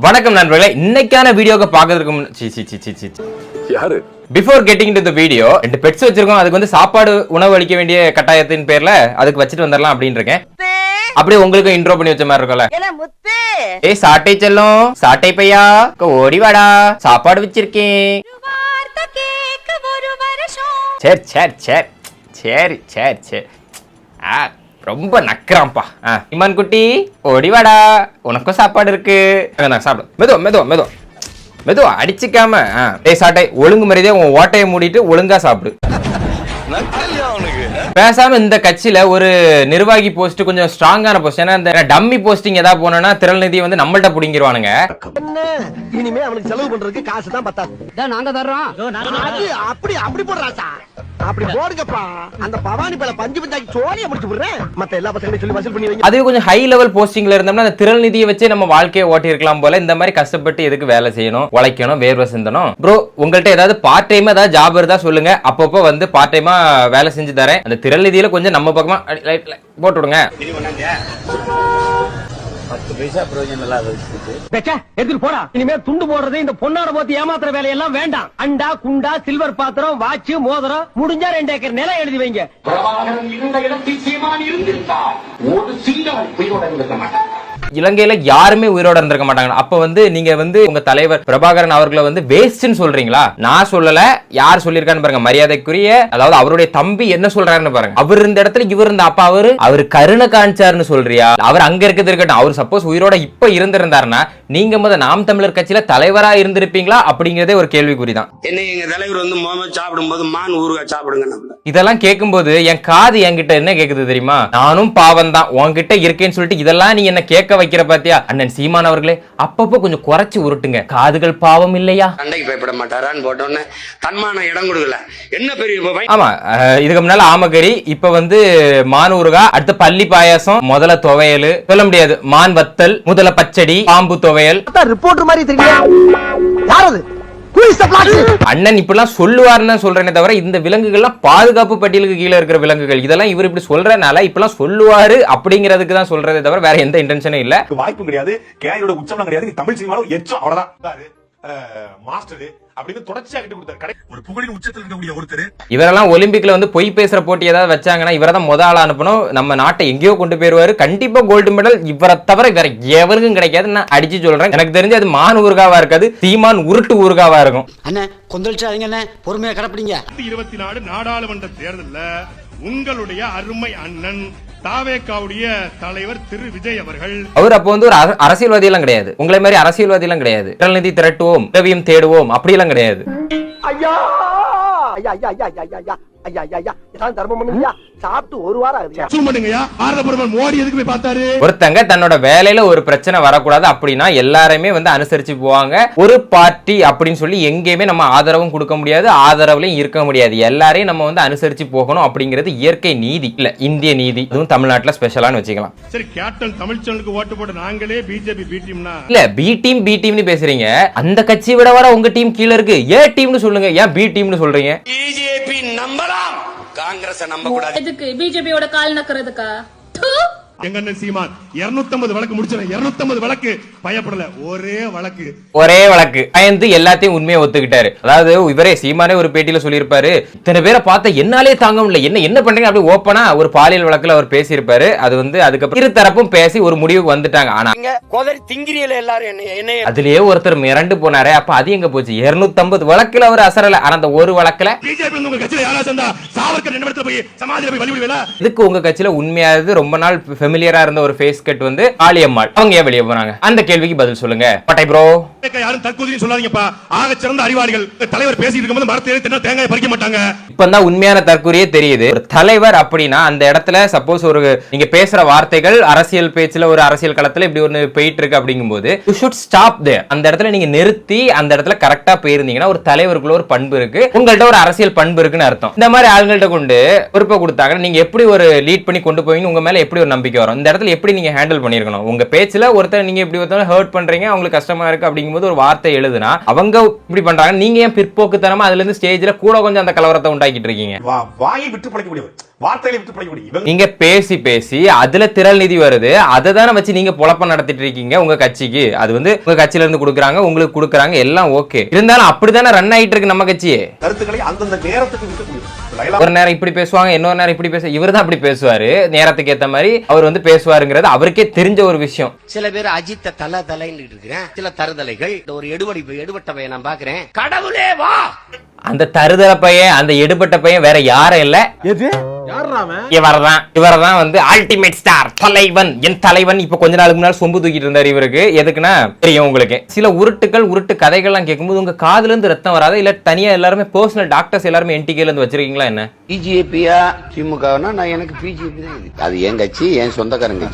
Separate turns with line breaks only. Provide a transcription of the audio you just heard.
வணக்கம் நண்பர்களே இன்னைக்கான வீடியோக்கு பார்க்கறதுக்கு முன்ன- சி சி சி சி சி.
யாரு?
Before getting to the video ரெண்டு பெட்ஸ் வச்சிருக்கோம். அதுக்கு வந்து சாப்பாடு உணவு அளிக்க வேண்டிய கட்டாயத்தின் பேர்ல அதுக்கு வச்சுட்டு வந்துடலாம் அப்படின்னு இருக்கேன் அப்படியே உங்களுக்கு இன்ட்ரோ பண்ணி வச்ச மாதிரி இருக்கும்ல.
ஏல முத்து?
ஏய் சாட்டை செல்லும் சாட்டை பையா ஓடி வாடா. சாப்பாடு வச்சிருக்கேன். சரி சரி சரி. சரி சரி சரி. ஆ ரொம்ப நக்கிறான்ப்பா. ஆ இமான் குட்டி ஓடி வாடா. உனக்கும் சாப்பாடு இருக்கு. நான் சாப்பிடு. மெதுவா மெதுவா மெதுவா. மெதுவா அடிச்சுக்காம ஆ. ஏய் சாட்டை ஒழுங்கு மரியாதையா உன் ஓட்டையை மூடிட்டு ஒழுங்கா சாப்பிடு. பேசாம இந்த கட்சியில ஒரு நிர்வாகி போஸ்ட் கொஞ்சம் ஸ்ட்ராங்கான போஸ்ட் ஏன்னா இந்த டம்மி போஸ்டிங் ஏதாவது போனோம்னா திரள்நிதி வந்து நம்மள்ட்ட புடிங்கிருவானுங்க.
என்ன? இனிமே அவனுக்கு செலவு பண்றதுக்கு காசு தான் பத்தாது
நாங்க தர்றோம்.
அப்படி அப்படி போடுறாசா அப்படி போடுங்கப்பா. அந்த பவானி பல பஞ்சு பஞ்சாக்கி சோழிய முடிச்சு விடுறேன். மத்த எல்லா பசங்களையும் சொல்லி வசூல் பண்ணி
அதுவே கொஞ்சம் ஹை லெவல் போஸ்டிங்ல இருந்தோம்னா அந்த திரள் நிதியை வச்சு நம்ம வாழ்க்கையை ஓட்டி இருக்கலாம் போல. இந்த மாதிரி கஷ்டப்பட்டு எதுக்கு வேலை செய்யணும் உழைக்கணும் வேர்வை சிந்தணும்? ப்ரோ உங்கள்ட்ட ஏதாவது பார்ட் டைம் ஏதாவது ஜாப் இருந்தா சொல்லுங்க. அப்பப்போ வந்து பார்ட் டைமா வேலை செஞ்சு தரேன். அந்த திரள் நிதியில கொஞ்சம் நம்ம பக்கமா லைட் போட்டு விடுங்க.
எடுத்துட்டு போடா. இனிமே துண்டு போடுறது இந்த பொண்ணாட போத்தி ஏமாத்துற வேலையெல்லாம் வேண்டாம். அண்டா குண்டா சில்வர் பாத்திரம் வாட்ச் மோதிரம் முடிஞ்சா ரெண்டு ஏக்கர் நிலம் எழுதி வைங்க.
ஒரு உயிரோட
இலங்கையில யாருமே உயிரோட இருந்திருக்க மாட்டாங்க அப்ப வந்து நீங்க வந்து உங்க தலைவர் பிரபாகரன் அவர்களை வந்து வேஸ்ட்னு சொல்றீங்களா? நான் சொல்லல. யார் சொல்லியிருக்கான்னு பாருங்க. மரியாதைக்குரிய அதாவது அவருடைய தம்பி என்ன சொல்றாருன்னு பாருங்க. அவர் இருந்த இடத்துல இவர் இருந்த அப்பா அவரு. அவர் கருணை காமிச்சாருன்னு சொல்றியா? அவர் அங்க இருக்கிறது இருக்கட்டும். அவர் சப்போஸ் உயிரோட இப்ப இருந்திருந்தாருன்னா நீங்க முத நாம் தமிழர் கட்சியில தலைவரா இருந்திருப்பீங்களா? அப்படிங்கறதே ஒரு கேள்விக்குறி தான்
என்னை எங்க தலைவர் வந்து முகமது சாப்பிடும்போது மான் ஊறுகாய் சாப்பிடுங்க
இதெல்லாம் கேட்கும்போது என் காது என்கிட்ட என்ன கேக்குது தெரியுமா? நானும் பாவம் தான் உன்கிட்ட இருக்கேன்னு சொல்லிட்டு இதெல்லாம் நீ என்ன கேட்க வைக்கிற பாத்தியா? அண்ணன் சீமான் அவர்களே அப்பப்போ கொஞ்சம் குறைச்சு உருட்டுங்க. காதுகள் பாவம் இல்லையா?
சண்டைக்கு பயப்பட மாட்டாரான்னு போட்டோன்னே தன்மான இடம் கொடுக்கல. என்ன பெரிய
ஆமா இதுக்கு முன்னால ஆமகரி இப்ப வந்து மான் ஊறுகா அடுத்து பள்ளி பாயாசம் முதல்ல துவையல் சொல்ல முடியாது. மான் வத்தல் முதல்ல பச்சடி பாம்பு துவையல்.
ரிப்போர்ட்டர் மாதிரி தெரியல
அண்ணன் இப்படிலாம் சொல்லுவாருன்னு சொல்றேனே தவிர இந்த விலங்குகள்லாம் பாதுகாப்பு பட்டியலுக்கு கீழே இருக்கிற விலங்குகள். இதெல்லாம் இவர் இப்படி சொல்றனால இப்பெல்லாம் சொல்லுவாரு அப்படிங்கிறதுக்கு தான் சொல்றதே தவிர வேற எந்த இன்டென்ஷனும் இல்ல.
வாய்ப்பும் கிடையாது. கேரியோட உச்சம்லாம் கிடையாது. தமிழ் சினிமாவில் எச்சம். அவ்வளவுதான். மாஸ்டர் அப்படின்னு தொடர்ச்சியா கிட்ட கொடுத்தாரு. கடை ஒரு புகழின் உச்சத்தில் இருக்கக்கூடிய ஒருத்தர்.
இவரெல்லாம் ஒலிம்பிக்ல வந்து பொய் பேசுற போட்டி ஏதாவது வச்சாங்கன்னா இவரை தான் முத ஆளா அனுப்பணும். நம்ம நாட்டை எங்கேயோ கொண்டு போயிருவாரு. கண்டிப்பா கோல்டு மெடல் இவரை தவிர வேற எவருக்கும் கிடைக்காது. நான் அடிச்சு சொல்றேன். எனக்கு தெரிஞ்சு அது மான் ஊறுகாவா இருக்காது. சீமான் உருட்டு ஊறுகாவா இருக்கும்.
அண்ணே கொந்தளிச்சாதீங்க அண்ணே. பொறுமையா கிடப்பிடிங்க.
இருபத்தி நாலு நாடாளுமன்ற தேர்தல்ல உங்களுடைய அருமை அண்ணன் தாவேக்காவுடைய தலைவர் திரு விஜய் அவர்கள்.
அவர் அப்போ வந்து ஒரு அர- அரசியல்வாதி எல்லாம் கிடையாது. உங்களை மாதிரி அரசியல்வாதி எல்லாம் கிடையாது நிதி திரட்டுவோம் உதவியும் தேடுவோம் அப்படி எல்லாம் கிடையாது
சாப்பிட்டு ஒரு வாரம்
ஆகுது சும்மா
ஒருத்தங்க தன்னோட வேலையில ஒரு பிரச்சனை வரக்கூடாது அப்படின்னா எல்லாருமே வந்து அனுசரிச்சு போவாங்க. ஒரு பார்ட்டி அப்படின்னு சொல்லி எங்கேயுமே நம்ம ஆதரவும் கொடுக்க முடியாது ஆதரவுலையும் இருக்க முடியாது. எல்லாரையும் நம்ம வந்து அனுசரிச்சு போகணும் அப்படிங்கிறது இயற்கை நீதி. இல்ல இந்திய நீதி. இதுவும் தமிழ்நாட்டுல ஸ்பெஷலானு வச்சுக்கலாம்.
சரி கேப்டன் தமிழ்ச்சனுக்கு ஓட்டு பி டீம்னா
இல்ல பி டீம் பி டீம்னு பேசுறீங்க. அந்த கட்சி விட வர உங்க டீம் கீழ இருக்கு. ஏ டீம்னு சொல்லுங்க. ஏன் பி டீம்னு சொல்றீங்க?
நம்பலாம். காங்கிரஸ் நம்ப கூடாது
எதுக்கு? பிஜேபியோட கால் நக்கிறதுக்கா?
எங்க அண்ணன் சீமான்? 250 வழக்கு முடிச்சல 250 வழக்கு. பயப்படல. ஒரே வழக்கு.
ஒரே வழக்கு. பயந்து எல்லாத்தையும் உண்மையை ஒத்துக்கிட்டாரு. அதாவது இவரே சீமானே ஒரு பேட்டியில சொல்லியிருப்பாரு. இத்தனை பேரை பார்த்தா என்னாலே தாங்க முடியல. என்ன என்ன பண்றீங்க? அப்படி ஓப்பனா ஒரு பாலியல் வழக்குல அவர் பேசியிருப்பாரு. அது வந்து அதுக்கப்புறம் இரு தரப்பும் பேசி ஒரு முடிவுக்கு வந்துட்டாங்க. ஆனா
கோதரி திங்கிரியல எல்லாரும் என்ன
அதுலயே ஒருத்தர் மிரண்டு போனாரே. அப்ப அது எங்க போச்சு? 250 வழக்குல அவர் அசரல. ஆனா அந்த ஒரு வழக்குல
பிஜேபி வந்து உங்க கட்சியில யாரா சேர்ந்தா சாவர்கர் போய் சமாதியில போய் வழிவிடுவேல
இதுக்கு உங்க கட்சியில உண்மையாவது ரொம்ப நாள் ஃபெமிலியரா இருந்த ஒரு ஃபேஸ் கட் வந்து காளியம்மாள். அவங்க ஏன் வெளியே போறாங்க அந்த கேள்விக்கு பதில் சொல்லுங்க. பட்டை ப்ரோ
யாரும் தற்கொலை சொல்லாதீங்கப்பா. ஆக சிறந்த அறிவாளிகள். தலைவர் பேசிட்டு இருக்கும்போது மரத்தை ஏறி தேங்காய் பறிக்க மாட்டாங்க.
இப்பதான் உண்மையான தற்கொலையே தெரியுது. ஒரு தலைவர் அப்படின்னா அந்த இடத்துல சப்போஸ் ஒரு நீங்க பேசுற வார்த்தைகள் அரசியல் பேச்சுல ஒரு அரசியல் களத்துல இப்படி ஒண்ணு போயிட்டு இருக்கு அப்படிங்கும்போது யூ ஷுட் ஸ்டாப் தேர் அந்த இடத்துல நீங்க நிறுத்தி அந்த இடத்துல கரெக்டா போயிருந்தீங்கன்னா ஒரு தலைவருக்குள்ள ஒரு பண்பு இருக்கு. உங்கள்ட்ட ஒரு அரசியல் பண்பு இருக்குன்னு அர்த்தம். இந்த மாதிரி ஆளுங்கள்ட்ட கொண்டு பொறுப்பை கொடுத்தாங்க நீங்க எப்படி ஒரு லீட் பண்ணி கொண்டு போவீங்க உங்க மேல எப்படி ஒரு நம்பிக்கை வரும்? இந்த இடத்துல எப்படி நீங்க ஹேண்டில் பண்ணிருக்கணும் உங்க பேச்சுல ஒருத்தர் நீங்க இப்படி ஒருத்தர் ஹர்ட் பண்றீங்க அவங்களுக்கு கஷ்டமா இருக்கு அப்படிங்க அப்படிங்கும்போது ஒரு வார்த்தை எழுதுனா அவங்க இப்படி பண்றாங்க நீங்க ஏன் பிற்போக்குத்தனமா அதுல இருந்து ஸ்டேஜ்ல கூட கொஞ்சம் அந்த கலவரத்தை உண்டாக்கிட்டு இருக்கீங்க?
வாயை விட்டு பழைக்க முடியும் வார்த்தைகளை விட்டு
நீங்க பேசி பேசி அதுல திரள் நிதி வருது. அதை தானே வச்சு நீங்க பொழப்பம் நடத்திட்டு இருக்கீங்க உங்க கட்சிக்கு. அது வந்து உங்க கட்சியில இருந்து கொடுக்குறாங்க உங்களுக்கு கொடுக்குறாங்க எல்லாம் ஓகே இருந்தாலும் அப்படிதானே ரன் ஆயிட்டு இருக்கு நம்ம கட்சி
கருத்துக்களை அந்தந்த நேரத்துக்கு dialogue
ஒரு நேரம் இப்படி பேசுவாங்க இன்னொரு நேரம் இப்படி பேச இவர் தான் அப்படி பேசுவாரு. நேரத்துக்கு ஏத்த மாதிரி அவர் வந்து பேசுவாருங்கிறது அவருக்கே தெரிஞ்ச ஒரு விஷயம்.
சில பேர் அஜித்த தல தலைன்னு இருக்கிறேன். சில தருதலைகள். இந்த ஒரு எடுபடி எடுபட்ட பையன் நான் பாக்குறேன். கடவுளே வா!
அந்த தருதல பையன் அந்த எடுபட்ட பையன் வேற யாரும் இல்ல.
எது?
இவர்தான் இவர்தான் வந்து அல்டிமேட் ஸ்டார் தலைவன். என் தலைவன் இப்ப கொஞ்ச நாளுக்கு முன்னாடி சொம்பு தூக்கிட்டு இருந்தாரு இவருக்கு. எதுக்குன்னா தெரியும் உங்களுக்கு. சில உருட்டுகள் உருட்டு கதைகள்லாம் கேட்கும்போது உங்க காதுல இருந்து ரத்தம் வராது. இல்ல தனியா எல்லாருமே பர்சனல் டாக்டர்ஸ் எல்லாருமே என்டிகேல இருந்து வச்சிருக்கீங்களா என்ன?
பிஜேபியா திமுகனா நான் எனக்கு பிஜேபி தான். அது என் கட்சி என் சொந்தக்காரங்க